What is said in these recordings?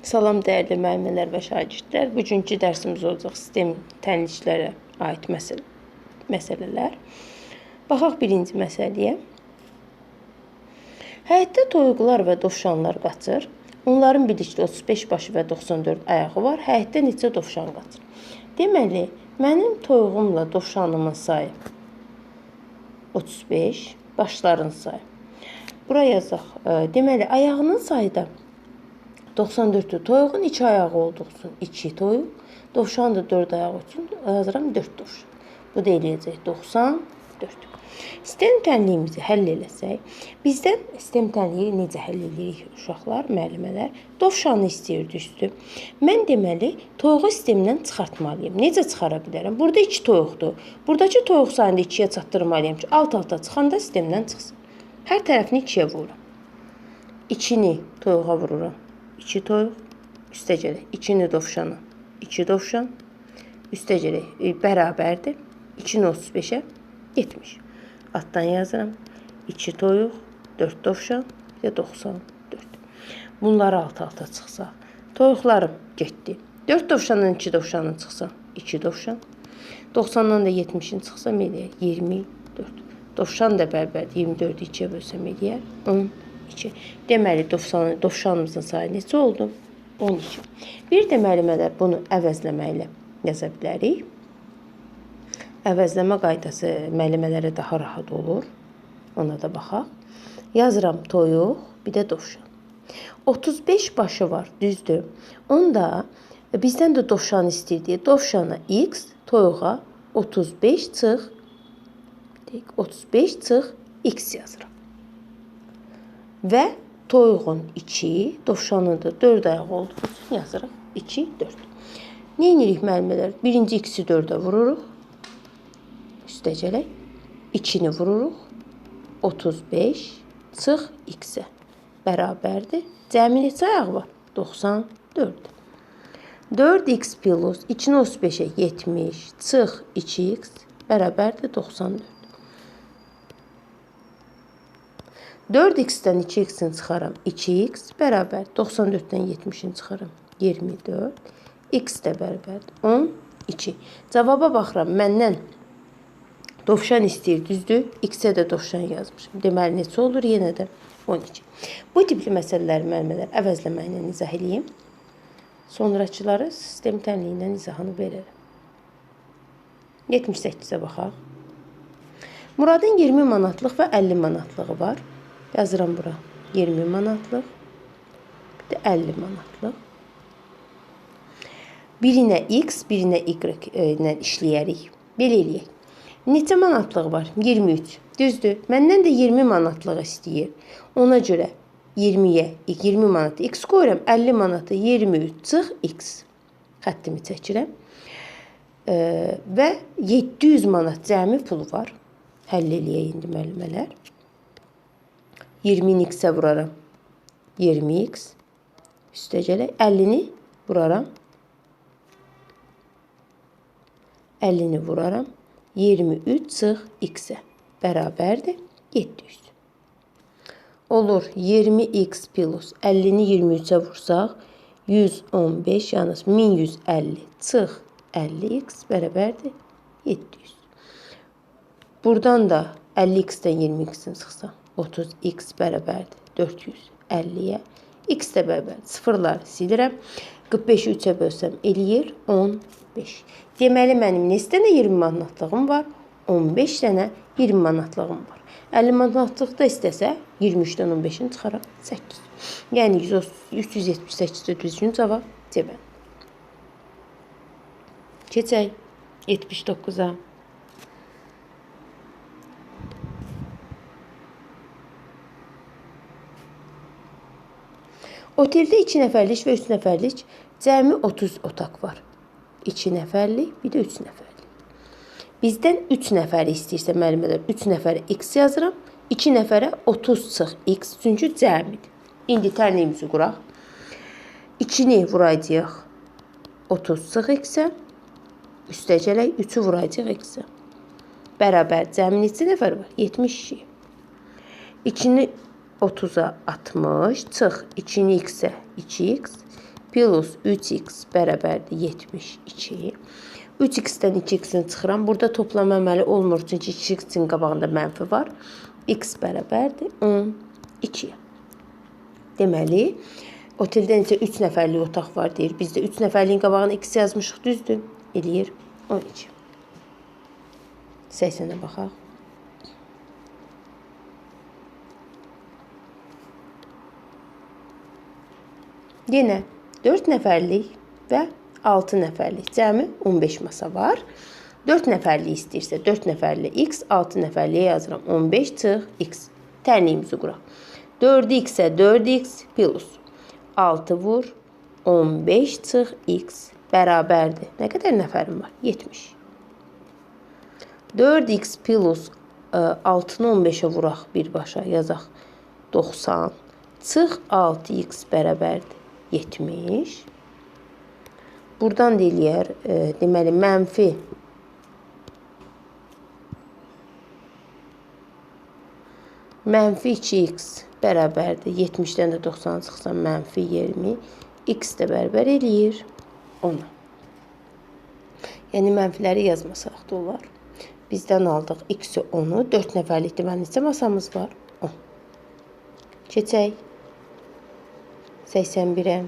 Salam dəyərli müəllimlər və şagirdlər. Bugünkü dərsimiz olacaq sistem tənliklərə aid məsələ məsələlər. Baxaq birinci məsələyə. Həyətdə toyuqlar və dovşanlar qaçır. Onların birlikdə 35 başı və 94 ayağı var. Həyətdə neçə dovşan qaçır? Deməli, mənim toyuğumla dovşanımın sayı 35, başların sayı. Bura yazaq. Deməli, ayağının sayı da 94-dür. Toyuğun iki ayağı olduğu üçün 2 toyuq, dovşan da 4 ayağı üçün yazıram 4 dovşan. Bu da eləyəcək 94. Sistem tənliyimizi həll eləsək, bizdən sistem tənliyi necə həll edirik uşaqlar, müəllimələr? Dovşanı istəyir düzdür. Mən deməli toyuğu sistemdən çıxartmalıyam. Necə çıxara bilərəm? Burada 2 toyuqdur. Buradakı toyuq sayını 2-yə çatdırmalıyam ki, alt-alta çıxanda sistemdən çıxsın. Hər tərəfini 2-yə vururam. 2-ni toyuğa vururam. 2 toyuq. Üstə gələk. 2-ni dovşana. 2 dovşan. Üstə gələk. E, bərabərdir. 2-ni 35-ə 70. Altdan yazıram. 2 toyuq, 4 dovşan və 94. Bunları alt-alta çıxsa, toyuqlarım getdi. 4 dovşandan 2 dovşanın çıxsa, 2 dovşan. 90-dan da 70-in çıxsa eləyər 24. Dovşan da bərabərdir. 24-ü 2-yə bölsəm eləyər 12. Deməli, dovşan, dovşanımızın sayı neçə oldu? 12. Bir də müəllimələr bunu əvəzləməklə yaza bilərik. Əvəzləmə qaydası müəllimələrə daha rahat olur. Ona da baxaq. Yazıram toyuq, bir də dovşan. 35 başı var, düzdür. Onda bizdən də dovşan istəyir deyə dovşana x, toyuğa 35 çıx 35 çıx x yazıram. Və toyuğun 2, dovşanın da 4 ayağı olduğu üçün yazırıq 2, 4. Nə edirik müəllimələr? Birinci x-i 4-ə vururuq. Üstə gələk. 2-ni vururuq. 35 çıx x-ə bərabərdir. Cəmi neçə ayaq var? 94. 4x plus 2-ni 35-ə 70 çıx 2x bərabərdir 94. 4x-dən 2x-ni çıxaram 2x bərabər 94-dən 70-ni çıxaram 24. x də bərabərdir 12. Cavaba baxıram. Məndən dovşan istəyir, düzdür? X-ə də dovşan yazmışam. Deməli neçə olur? Yenə də 12. Bu tipli məsələləri müəllimələr əvəzləməklə izah eləyim. Sonrakıları sistem tənliyi ilə izahını verərəm. 78-ə baxaq. Muradın 20 manatlıq və 50 manatlığı var. Yazıram bura. 20 manatlıq. Bir də 50 manatlıq. Birinə x, birinə y e, işləyərik. Belə eləyək. Neçə manatlığı var? 23. Düzdür. Məndən də 20 manatlıq istəyir. Ona görə 20-yə 20 manat x qoyuram. 50 manatı 23 çıx x. Xəttimi çəkirəm. E, və 700 manat cəmi pulu var. Həll eləyək indi müəllimələr. 20-ni x-ə vuraram. 20x. Üstə gələk 50-ni vuraram. 50-ni vuraram. 23 çıx x-ə bərabərdir 700. Olur 20x plus 50-ni 23-ə vursaq 115 yalnız 1150 çıx 50x bərabərdir 700. Buradan da 50x-dən 20x-in çıxsa 30x bərabərdir 450-yə. x də bərabər sıfırları silirəm. 45-i 3-ə bölsəm eləyir 15. Deməli mənim neçə dənə 20 manatlığım var? 15 dənə 20 manatlığım var. 50 manatlıq da istəsə 23-dən 15-ini çıxaram 8. Yəni 378-də düzgün cavab C bəndi. Keçək 79-a. Oteldə 2 nəfərlik və 3 nəfərlik cəmi 30 otaq var. 2 nəfərlik, bir də 3 nəfərlik. Bizdən 3 nəfəri istəyirsə müəllimlər 3 nəfərə x yazıram. 2 nəfərə 30 çıx x çünki cəmidir. İndi tənliyimizi quraq. 2-ni vuracağıq 30 çıx x-ə. Üstə gələk 3-ü vuracağıq x-ə. Bərabər cəmi neçə nəfər var? 72. 2-ni 30-a 60 çıx 2-ni x-ə 2x plus 3x bərabərdir 72. 3x-dən 2x-ni çıxıram. Burada toplam əməli olmur, çünki 2x-in qabağında mənfi var. x bərabərdir 12. Deməli, oteldə isə 3 nəfərlik otaq var deyir. Biz də 3 nəfərliyin qabağına x yazmışıq, düzdür? Eləyir 12. 80-ə baxaq. Yenə 4 nəfərlik və 6 nəfərlik cəmi 15 masa var. 4 nəfərlik istəyirsə 4 nəfərli x, 6 nəfərliyə yazıram 15 çıx x. Tənliyimizi quraq. 4x-ə 4x plus 6 vur 15 çıx x bərabərdir. Nə qədər nəfərim var? 70. 4x plus 6-nı 15-ə vuraq birbaşa yazaq. 90 çıx 6x bərabərdir. 70. Buradan da eləyər, e, deməli, mənfi mənfi 2x bərabərdir. 70-dən də 90 çıxsam mənfi 20. x də bərabər eləyir 10. Yəni mənfiləri yazmasaq da olar. Bizdən aldıq x-i 10-u. 4 nəfərlik deməli neçə masamız var? 10. Keçək. 81'e.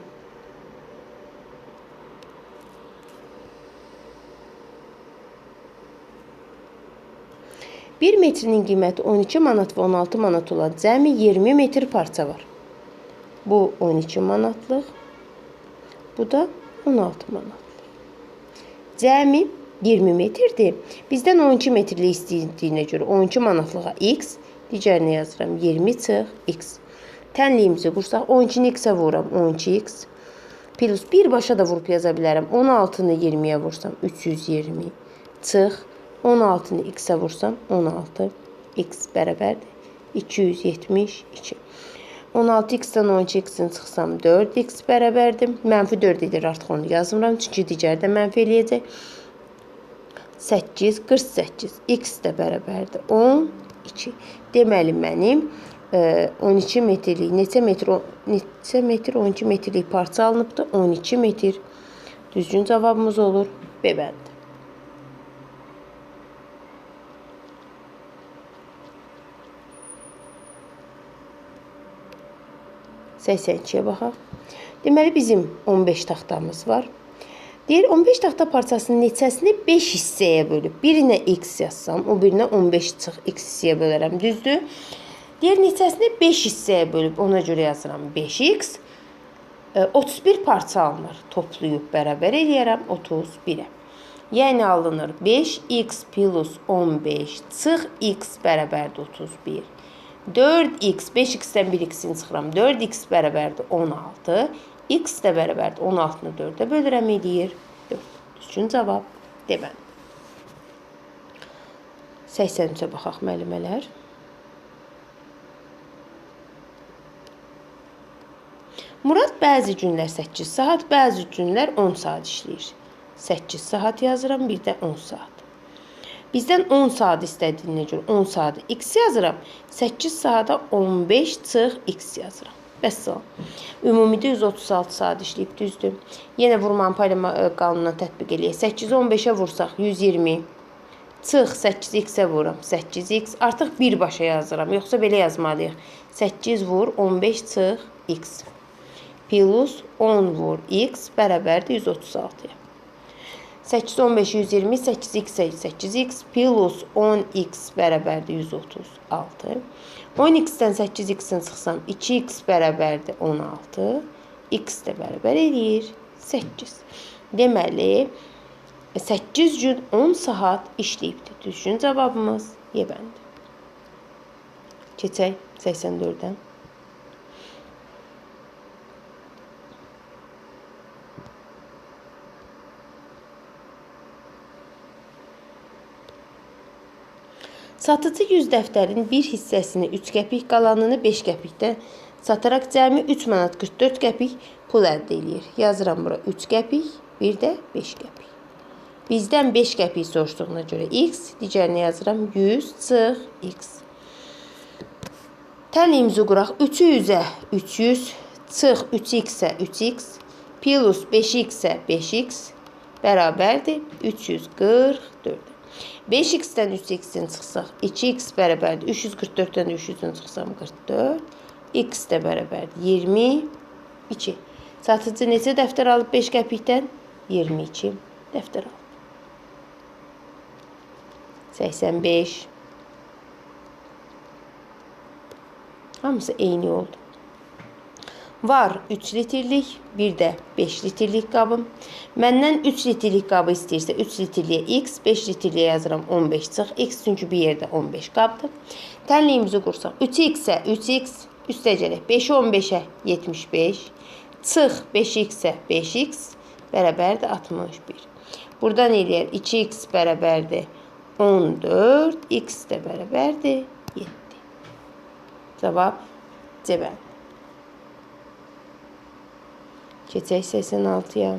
Bir metrinin qiyməti 12 manat və 16 manat olan cəmi 20 metr parça var. Bu 12 manatlıq. Bu da 16 manatlıq. Cəmi 20 metrdir. Bizdən 12 metrlik istədiyinə görə 12 manatlığa x, digərini yazıram 20 çıx x. Tənliyimizi qursaq 12-ni x-ə vururam 12x. Plus birbaşa da vurub yaza bilərəm. 16-nı 20-yə vursam 320 çıx. 16-nı x-ə vursam 16 x bərabərdir 272. 16x-dən 12x-in çıxsam 4x bərabərdir. Mənfi 4 edir artıq onu yazmıram. Çünki digərdə mənfi eləyəcək. 8, 48. X də bərabərdir 12. Deməli mənim 12 metrlik, neçə metr, neçə metr, 12 metrlik parça alınıbdır? 12 metr. Düzgün cavabımız olur B bəndi. Səksən baxaq. Deməli, bizim 15 taxtamız var. Deyir, 15 taxta parçasının neçəsini 5 hissəyə bölüb. Birinə x yazsam, o birinə 15 çıx x hissəyə bölərəm, düzdür? Diğer neçəsini 5 hissəyə bölüb ona görə yazıram 5x. 31 e, parça alınır. Toplayıb bərabər eləyərəm 31-ə. Yəni alınır 5x plus 15 çıx x bərabərdir 31. 4x, 5x-dən 1x-ini çıxıram. 4x bərabərdir 16. x də bərabərdir 16-nı 4-ə bölürəm eləyir 4. Düzgün cavab deməli. 83-ə baxaq müəllimələr. Murad bəzi günlər 8 saat, bəzi günlər 10 saat işləyir. 8 saat yazıram, bir də 10 saat. Bizdən 10 saat istədiyinə görə 10 saat x yazıram. 8 saata 15 çıx x yazıram. Vəssalam. Ümumidə 136 saat işləyib düzdür. Yenə vurmanın paylama e, qanununa tətbiq eləyək. 8-i 15-ə vursaq 120 çıx 8x-ə vururam. 8x artıq birbaşa yazıram. Yoxsa belə yazmalıyıq. 8 vur 15 çıx x plus 10 vur x bərabərdir 136-ya. 8, 15, 120, 8x, 8x plus 10x bərabərdir 136. 10x-dən 8x-in çıxsam 2x bərabərdir 16. x də bərabər eləyir 8. Deməli, 8 gün 10 saat işləyibdir. Düzgün cavabımız Y bəndi. Keçək 84-dən. Satıcı 100 dəftərin bir hissəsini 3 qəpik, qalanını 5 qəpikdən sataraq cəmi 3 manat 44 qəpik pul əldə edir. Yazıram bura 3 qəpik, bir də 5 qəpik. Bizdən 5 qəpik soruşduğuna görə x, digərini yazıram 100 çıx x. Tənliyimizi quraq. 3-ü 100-ə 300 çıx 3x-ə 3x. plus 5x-ə 5x bərabərdir 344. 5x-dən 3x-in çıxsaq 2x bərabərdir 344-dən 300-ün çıxsam 44. x də bərabərdir 22. Satıcı neçə dəftər alıb 5 qəpikdən? 22 dəftər alıb. 85. Hamısı eyni oldu. Var 3 litrlik, bir də 5 litrlik qabım. Məndən 3 litrlik qabı istəyirsə 3 litrliyə x, 5 litrliyə yazıram 15 çıx. x çünki bir yerdə 15 qabdır. Tənliyimizi qursaq 3x-ə 3x, üstə gələk 5-i 15-ə 75, çıx 5x-ə 5x bərabərdir 61. Buradan eləyər 2x bərabərdir 14, x də bərabərdir 7. Cavab C bənd. Keçək 86-ya.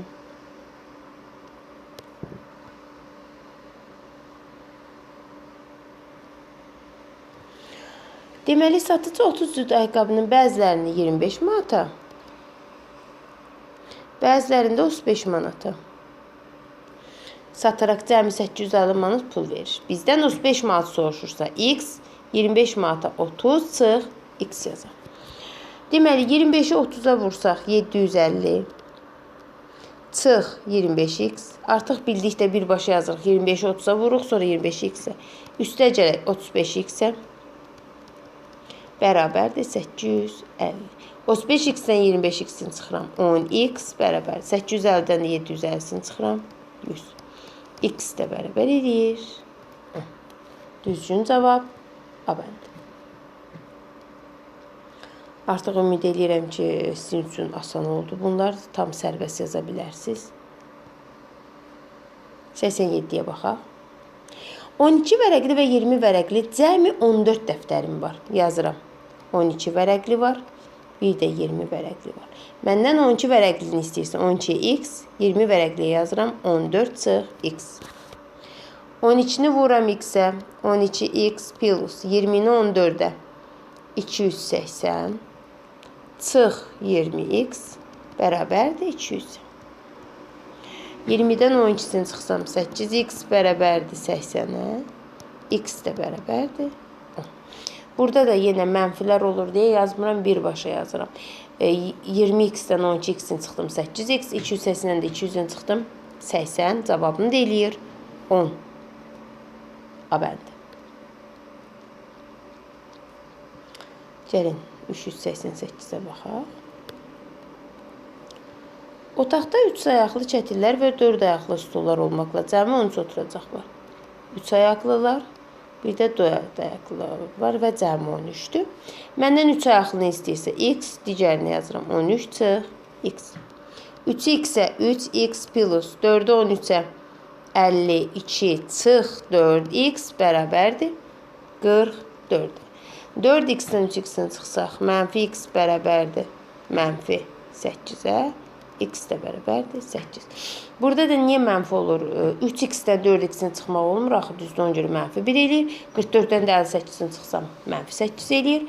Deməli, satıcı 30 cüt ayaqqabının bəzilərini 25 manata, bəzilərində 35 manata sataraq cəmi 850 manat pul verir. Bizdən 35 manat soruşursa x, 25 manata 30 çıx x yazaq. Deməli 25-i 30-a vursaq 750 çıx 25x. Artıq bildikdə birbaşa yazırıq. 25-i 30-a vururuq, sonra 25x-ə. Üstə gələk 35x-ə. Bərabərdir 850. 35x-dən 25x-ini çıxıram. 10x bərabər. 850-dən 750-sini çıxıram. 100. x də bərabər edir. Düzgün cavab A bəndi. Artıq ümid edirəm ki, sizin üçün asan oldu. Bunlar tam sərbəst yaza bilərsiniz. 87-yə baxaq. 12 vərəqli və 20 vərəqli cəmi 14 dəftərim var. Yazıram. 12 vərəqli var, bir də 20 vərəqli var. Məndən 12 vərəqlini istəyirsən 12x, 20 vərəqli yazıram 14 çıx x. 12-ni vuram x-ə, 12x plus 20-ni 14-ə 280 çıx 20x bərabərdir 200. 20-dən 12-sini çıxsam 8x bərabərdir 80-ə. x də bərabərdir 10. Burada da yenə mənfilər olur deyə yazmıram, birbaşa yazıram. E, 20x-dən 12x-ini çıxdım 8x, 280-dən də 200-ünü çıxdım 80. Cavabını da eləyir 10. A bəndi. Gəlin 388-ə baxaq. Otaqda 3 ayaqlı çətirlər və 4 ayaqlı stullar olmaqla cəmi 13 oturacaq var. 3 ayaqlılar, bir də 4 ayaqlılar var və cəmi 13-dür. Məndən 3 ayaqlını istəyirsə x, digərini yazıram 13 çıx x. 3x-ə 3x plus 4-ü 13-ə 52 çıx 4x bərabərdir 44. 4x-dən 3x-dən çıxsaq, mənfi x bərabərdir mənfi 8-ə, x də bərabərdir 8. Burada da niyə mənfi olur? 3x-dən 4x-in çıxmaq olmur, axı düzdür, ona görə mənfi 1 eləyir. 44-dən də 58-in çıxsam, mənfi 8 eləyir.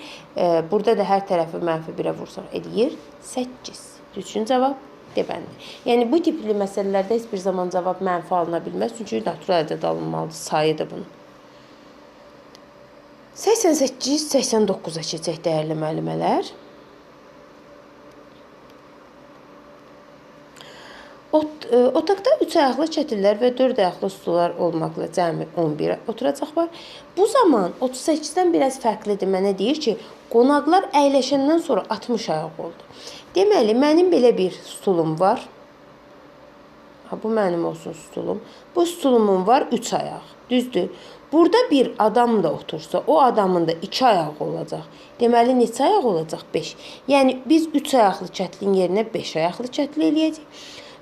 Burada da hər tərəfi mənfi 1-ə vursaq, eləyir 8. Düzgün cavab D bəndi. Yəni bu tipli məsələlərdə heç bir zaman cavab mənfi alına bilməz, çünki natural ədəd alınmalıdır, sayıdır bunun. 88-89-a keçək dəyərli müəllimələr. Ot, e, otaqda 3 ayaqlı çətirlər və 4 ayaqlı stullar olmaqla cəmi 11 oturacaq var. Bu zaman 38-dən biraz fərqlidir. Mənə deyir ki, qonaqlar əyləşəndən sonra 60 ayaq oldu. Deməli, mənim belə bir stulum var. Ha, bu mənim olsun stulum. Bu stulumun var 3 ayaq. Düzdür? Burada bir adam da otursa, o adamın da 2 ayağı olacaq. Deməli neçə ayaq olacaq? 5. Yəni biz 3 ayaqlı kətlin yerinə 5 ayaqlı kətli eləyəcəyik.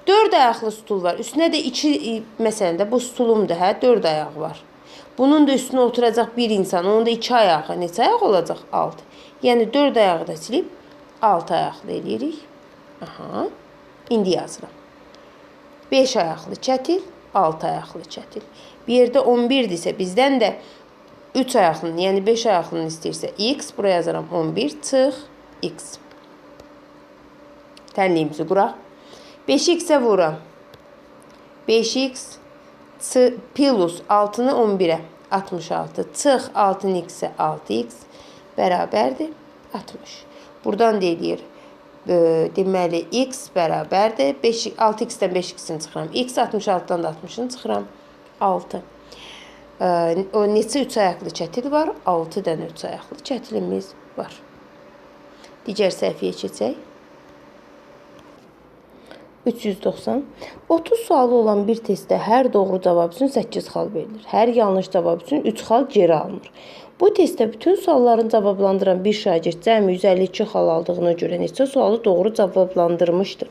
4 ayaqlı stul var. Üstünə də 2 məsələn də bu stulumdur, hə? 4 ayaq var. Bunun da üstünə oturacaq bir insan. Onun da 2 ayağı. Neçə ayaq olacaq? 6. Yəni 4 ayağı da silib 6 ayaqlı eləyirik. Aha. İndi yazıram. 5 ayaqlı kətil, 6 ayaqlı kətil. Bir yerdə 11-dirsə, bizdən də 3 ayaqlının, yəni 5 ayaqlının istəyirsə x, buraya yazaram 11 çıx x. Tənliyimizi quraq. 5x-ə vuram. 5x ç- plus 6-nı 11-ə 66. Çıx 6-nı-x-ə 6x bərabərdir 60. Buradan deyir e, deməli x bərabərdir 5 6x-dən 5x-ni çıxıram. x 66-dan da 60-ını çıxıram. 6. E, o neçə üç ayaqlı çətil var? 6 dənə üç ayaqlı çətilimiz var. Digər səhifəyə keçək. 390. 30 sualı olan bir testdə hər doğru cavab üçün 8 xal verilir. Hər yanlış cavab üçün 3 xal geri alınır. Bu testdə bütün sualların cavablandıran bir şagird cəmi 152 xal aldığına görə neçə sualı doğru cavablandırmışdır?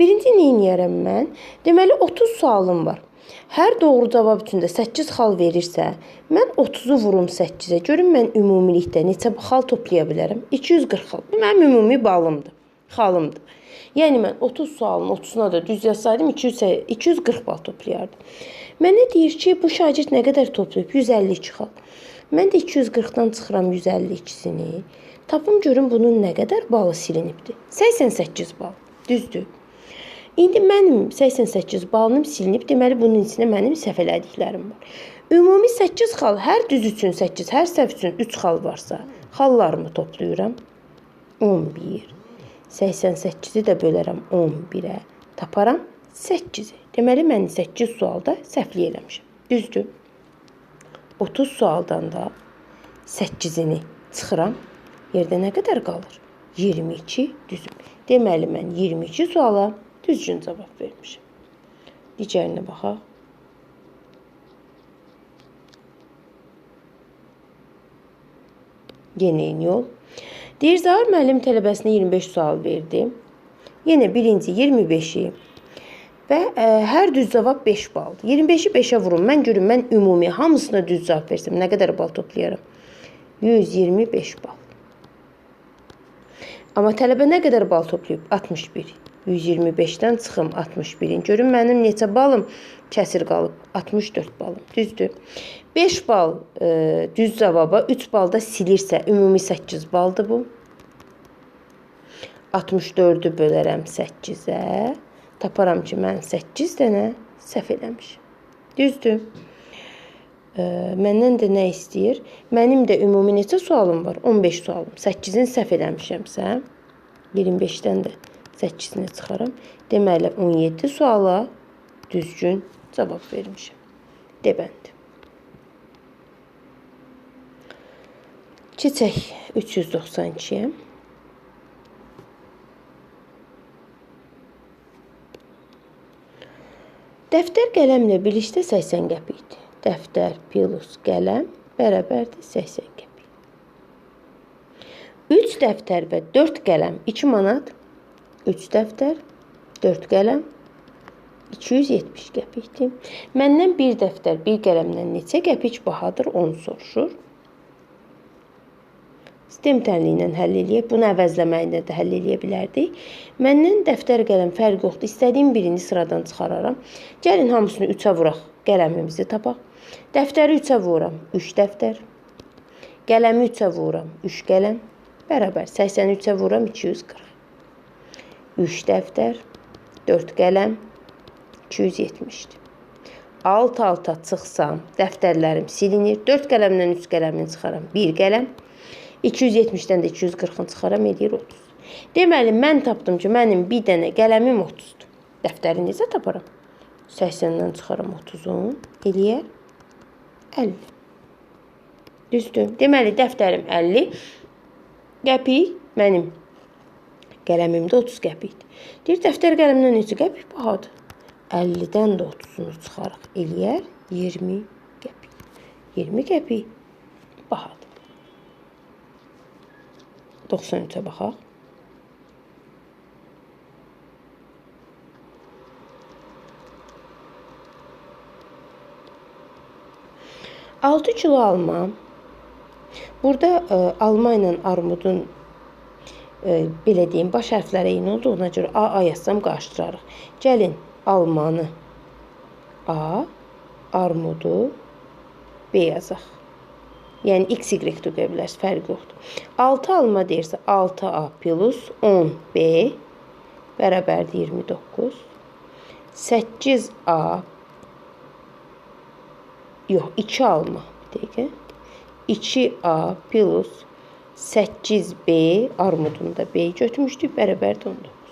Birinci nə edərəm mən? Deməli 30 sualım var. Hər doğru cavab üçün də 8 xal verirsə, mən 30-u vurum 8-ə. Görün mən ümumilikdə neçə xal toplaya bilərəm? 240 xal. Bu mənim ümumi balımdır, xalımdır. Yəni mən 30 sualın 30-una da düz yazsaydım 200 240 bal toplayardım. Mənə deyir ki, bu şagird nə qədər toplayıb? 152 xal. Mən də 240-dan çıxıram 152-sini. Tapım görüm bunun nə qədər balı silinibdi. 88 bal. Düzdür? İndi mənim 88 balım silinib, deməli bunun içində mənim səhv elədiklərim var. Ümumi 8 xal, hər düz üçün 8, hər səhv üçün 3 xal varsa, xallarımı toplayıram. 11. 88-i də bölərəm 11-ə. Taparam 8-i. Deməli mən 8 sualda səhvlik eləmişəm. Düzdür? 30 sualdan da 8-ini çıxıram. Yerdə nə qədər qalır? 22 düzüm. Deməli mən 22 suala düzgün cavab vermişəm. Digərinə baxaq. Yenə eyni yol. Deyir Zahir müəllim tələbəsinə 25 sual verdi. Yenə birinci 25-i və ə, hər düz cavab 5 baldır. 25-i 5-ə vurum. Mən görüm mən ümumi hamısına düz cavab versəm nə qədər bal toplayaram? 125 bal. Amma tələbə nə qədər bal toplayıb? 61. 125-dən çıxım 61-in. Görün mənim neçə balım kəsir qalıb? 64 balım. Düzdür? 5 bal e, düz cavaba, 3 bal da silirsə ümumi 8 baldır bu. 64-ü bölərəm 8-ə. Taparam ki, mən 8 dənə səhv eləmişəm. Düzdür? E, məndən də nə istəyir? Mənim də ümumi neçə sualım var? 15 sualım. 8-ini səhv eləmişəmsə, 25-dən də 8-ni çıxaram. Deməli 17 suala düzgün cavab vermişəm. D bəndi. Keçək 392-yə. Dəftər qələmlə birlikdə 80 qəpikdir. Dəftər plus qələm bərabərdir 80 qəpik. 3 dəftər və 4 qələm 2 manat 3 dəftər, 4 qələm 270 qəpikdir. Məndən bir dəftər, bir qələmdən neçə qəpik bahadır, onu soruşur. Sistem tənliyi ilə həll eləyək. Bunu əvəzləməklə də həll eləyə bilərdik. Məndən dəftər, qələm fərq yoxdur. İstədiyim birini sıradan çıxararam. Gəlin hamısını 3-ə vuraq. Qələmimizi tapaq. Dəftəri 3-ə vuram. 3 dəftər. Qələmi 3-ə vuram. 3 qələm. Bərabər 83-ə vuram 240. 3 dəftər, 4 qələm 270-dir. Alt-alta çıxsam, dəftərlərim silinir. 4 qələmdən 3 qələmini çıxaram. 1 qələm. 270-dən də 240-ını çıxaram, edir 30. Deməli, mən tapdım ki, mənim bir dənə qələmim 30-dur. Dəftəri necə taparam? 80-dən çıxaram 30-un, eləyər 50. Düzdür. Deməli, dəftərim 50 qəpik mənim Qələmimdə 30 qəpikdir. Deyir, dəftər qələmdən neçə qəpik bahadır? 50-dən də 30-unu çıxarıq. Eləyər 20 qəpik. 20 qəpik bahadır. 93-ə baxaq. Altı kilo alma. Burada ə, e, alma ilə armudun e, belə deyim, baş hərfləri eyni olduğuna görə A, A yazsam qarışdırarıq. Gəlin almanı A, armudu B yazaq. Yəni x, y də bilərsiniz, fərqi yoxdur. 6 alma deyirsə 6A plus 10B bərabərdir 29. 8A yox 2 alma bir dəqiqə. 2A plus 8B armudunu da B götürmüşdük bərabərdir 19.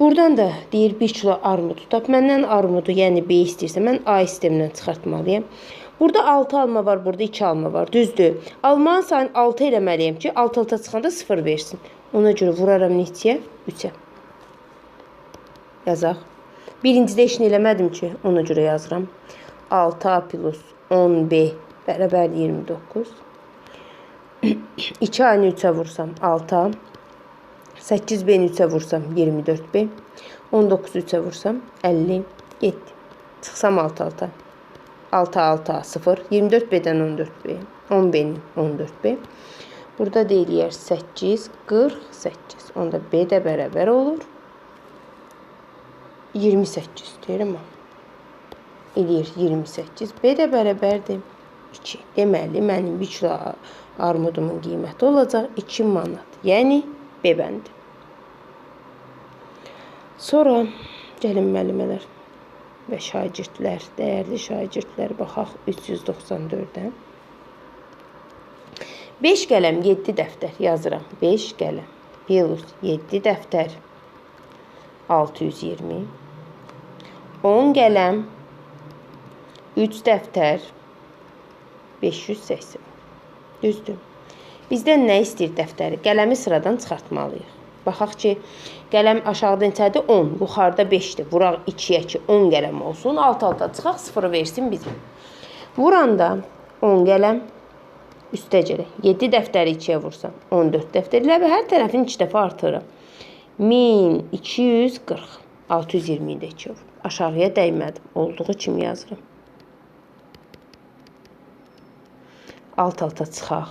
Buradan da deyir 1 kilo armud tap. Məndən armudu, yəni B istəyirsə, mən A sistemindən çıxartmalıyam. Burada 6 alma var, burada 2 alma var. Düzdür. Almanın sayını 6 eləməliyəm ki, 6 alta çıxanda 0 versin. Ona görə vuraram neçəyə? 3-ə. Yazaq. Birincidə işini eləmədim ki, ona görə yazıram. 6A plus 10B bərabər 29. 2 A-nı 3-ə vursam 6A. 8B-ni 3-ə vursam 24B. 19-u 3-ə vursam 50. Getdi. Çıxsam 6 alta. 6 6 0. 24B-dən 14B. 10B-nin 14B. Burada deyiləyər 8 48. Onda B də bərabər olur. 28 deyirəm. Eləyir 28. B də bərabərdir 2. Deməli, mənim 1 kilo armudumun qiyməti olacaq 2 manat. Yəni B bəndi. Sonra gəlin müəllimələr və şagirdlər, dəyərli şagirdlər baxaq 394-dən. 5 qələm 7 dəftər yazıram. 5 qələm plus 7 dəftər 620. 10 qələm 3 dəftər 580. Düzdür. Bizdən nə istəyir dəftəri? Qələmi sıradan çıxartmalıyıq. Baxaq ki, qələm aşağıda neçədir? 10. Yuxarıda 5-dir. Vuraq 2-yə ki, 10 qələm olsun. Alt-alta çıxaq 0 versin bizim. Vuranda 10 qələm üstə gələk. 7 dəftəri 2-yə vursam 14 dəftər. Elə hər tərəfini 2 dəfə artırıram. 1240. 620-yi də 2-yə vur. Aşağıya dəymədim. Olduğu kimi yazıram. Alt-alta çıxaq.